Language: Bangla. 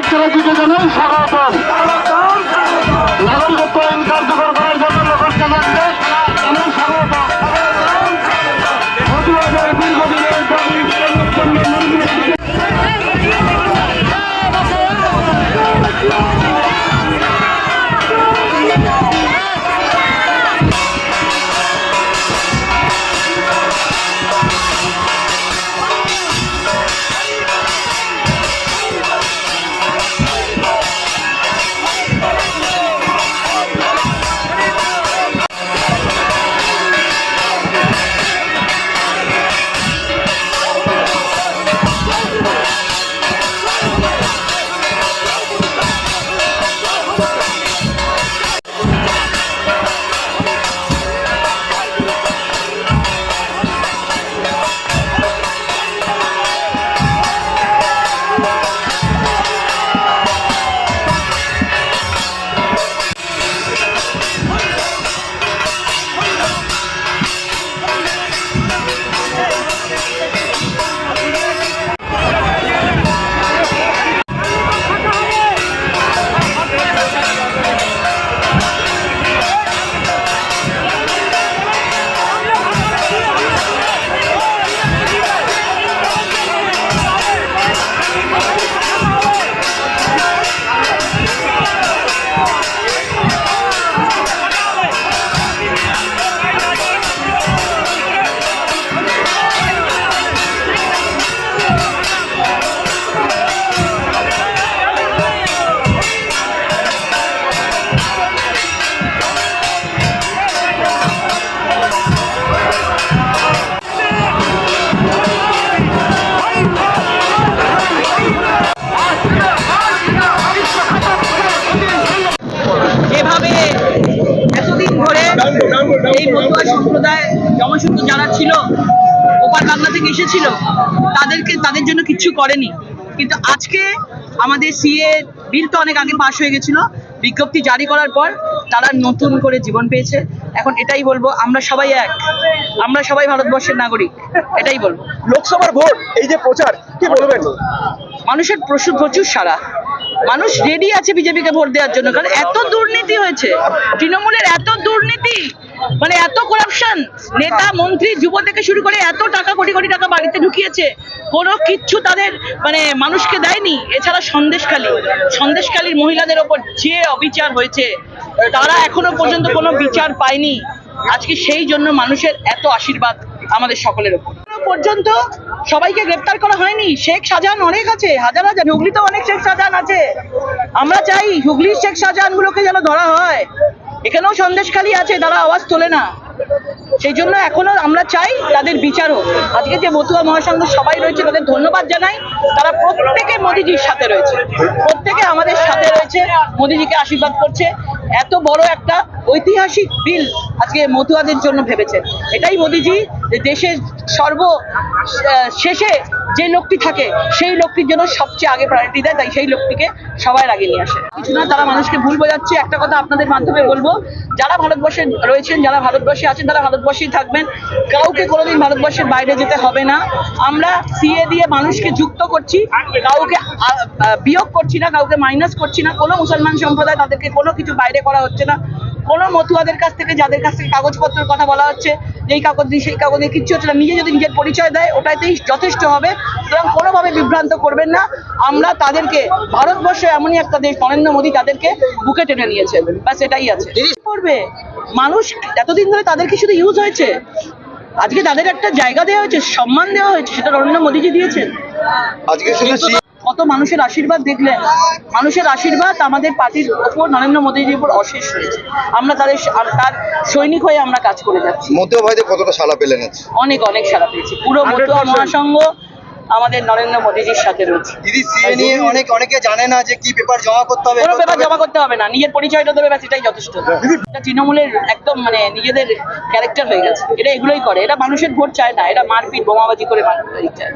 প্রজেক্টের দিকে জানাই স্বাগতম যেভাবে এতদিন ধরে এই মতুয়া সম্প্রদায় জনসূত্র যারা ছিল ওপার বাংলা থেকে এসেছিল তাদেরকে তাদের জন্য কিচ্ছু করেনি। কিন্তু আজকে আমাদের সিএ বিল তো অনেক আগে পাশ হয়ে গেছিল বিজ্ঞপ্তি জারি করার পর তারা নতুন করে জীবন পেয়েছে। এখন এটাই বলব আমরা সবাই এক আমরা সবাই ভারতবর্ষের নাগরিক এটাই বলব। লোকসভার ভোট এই যে প্রচার কি বলবেন? মানুষের প্রচুর প্রচুর সারা। মানুষ রেডি আছে বিজেপিকে ভোট দেওয়ার জন্য, কারণ এত দুর্নীতি হয়েছে, তৃণমূলের এত দুর্নীতি মানে এত করাপশন নেতা, মন্ত্রী, যুব থেকে শুরু করে এত টাকা, কোটি কোটি টাকা বাড়িতে ঢুকিয়েছে, কোনো কিচ্ছু তাদের মানে মানুষকে দেয়নি। এছাড়া সন্দেশখালী, সন্দেশখালীর মহিলাদের ওপর যে অবিচার হয়েছে, তারা এখনও পর্যন্ত কোনো বিচার পায়নি। আজকে সেই জন্য মানুষের এত আশীর্বাদ আমাদের সকলের ওপর। এখনও পর্যন্ত সবাইকে গ্রেপ্তার করা হয়নি। শেখ শাহজাহান অনেক আছে, হাজার হাজার। হুগলিতে অনেক শেখ শাহজাহান আছে। আমরা চাই হুগলির শেখ শাহজাহান গুলোকে যেন ধরা হয়। এখানেও সন্দেশখালী আছে, তারা আওয়াজ তোলে না। সেই জন্য এখনও আমরা চাই তাদের বিচার হোক। আজকে যে মতুয়া মহাসংঘ সবাই রয়েছে, তাদের ধন্যবাদ জানাই। তারা প্রত্যেকে মোদিজির সাথে রয়েছে। প্রত্যেকে আমাদের সাথে রয়েছে, মোদিজিকে আশীর্বাদ করছে। এত বড় একটা ঐতিহাসিক বিল আজকে মতুয়াদের জন্য ভেবেছেন এটাই মোদিজি দেশের সর্ব শেষে যে লোকটি থাকে, সেই লোকটির জন্য সবচেয়ে আগে প্রায়োরিটি দেয়, তাই সেই লোকটিকে সবার আগে নিয়ে আসে। কিছু না, তারা মানুষকে ভুল বোঝাচ্ছে। একটা কথা আপনাদের মাধ্যমে বলব, যারা ভারতবর্ষে রয়েছেন, যারা ভারতবর্ষে আছেন, তারা ভারতবর্ষেই থাকবেন। কাউকে কোনোদিন ভারতবর্ষের বাইরে যেতে হবে না। আমরা সিএ দিয়ে মানুষকে যুক্ত করছি, কাউকে বিয়োগ করছি না, কাউকে মাইনাস করছি না। কোনো মুসলমান সম্প্রদায় তাদেরকে কোনো কিছু বাইরে করা হচ্ছে না। কোনো মতুয়াদের কাছ থেকে যাদের কাছ থেকে কাগজপত্রের কথা বলা হচ্ছে এই কাগজ দিয়ে সেই কাগজ দিয়ে কিচ্ছু হচ্ছে না। নিজে যদি নিজের পরিচয় দেয় ওটাতেই যথেষ্ট হবে। সুতরাং কোনোভাবে বিভ্রান্ত করবেন না। আমরা তাদেরকে ভারতবর্ষ এমনই একটা দেশ নরেন্দ্র মোদী তাদেরকে বুকে টেনে নিয়েছে। ব্যাস এটাই আছে। করবে? মানুষ এতদিন ধরে তাদেরকে শুধু ইউজ হয়েছে। আজকে তাদের একটা জায়গা দেওয়া হয়েছে সম্মান দেওয়া হয়েছে সেটা নরেন্দ্র মোদীজি দিয়েছেন। আজকে শুনেছি কত মানুষের আশীর্বাদ দেখলেন? মানুষের আশীর্বাদ আমাদের পার্টির ওপর নরেন্দ্র মোদীজির উপর অশেষ রয়েছে। আমরা তাদের তার সৈনিক হয়ে আমরা কাজ করে যাচ্ছি। মধ্যে ভাইদের কতটা সালা পেলেন অনেক অনেক সারা পেয়েছি। পুরো মতুয়া মহাসংঘ আমাদের নরেন্দ্র মোদীজির সাথে রয়েছে। দিদি সিএ নিয়ে অনেক অনেকে জানে না যে কি পেপার জমা করতে হবে কোনো পেপার জমা করতে হবে না। নিজের পরিচয়টা দেবে ব্যাস এটাই যথেষ্ট। এটা তৃণমূলের একদম মানে নিজেদের ক্যারেক্টার হয়ে গেছে। এটা এগুলোই করে। এটা মানুষের ভোট চায় না। এটা মারপিট বোমাবাজি করে মানুষ চায়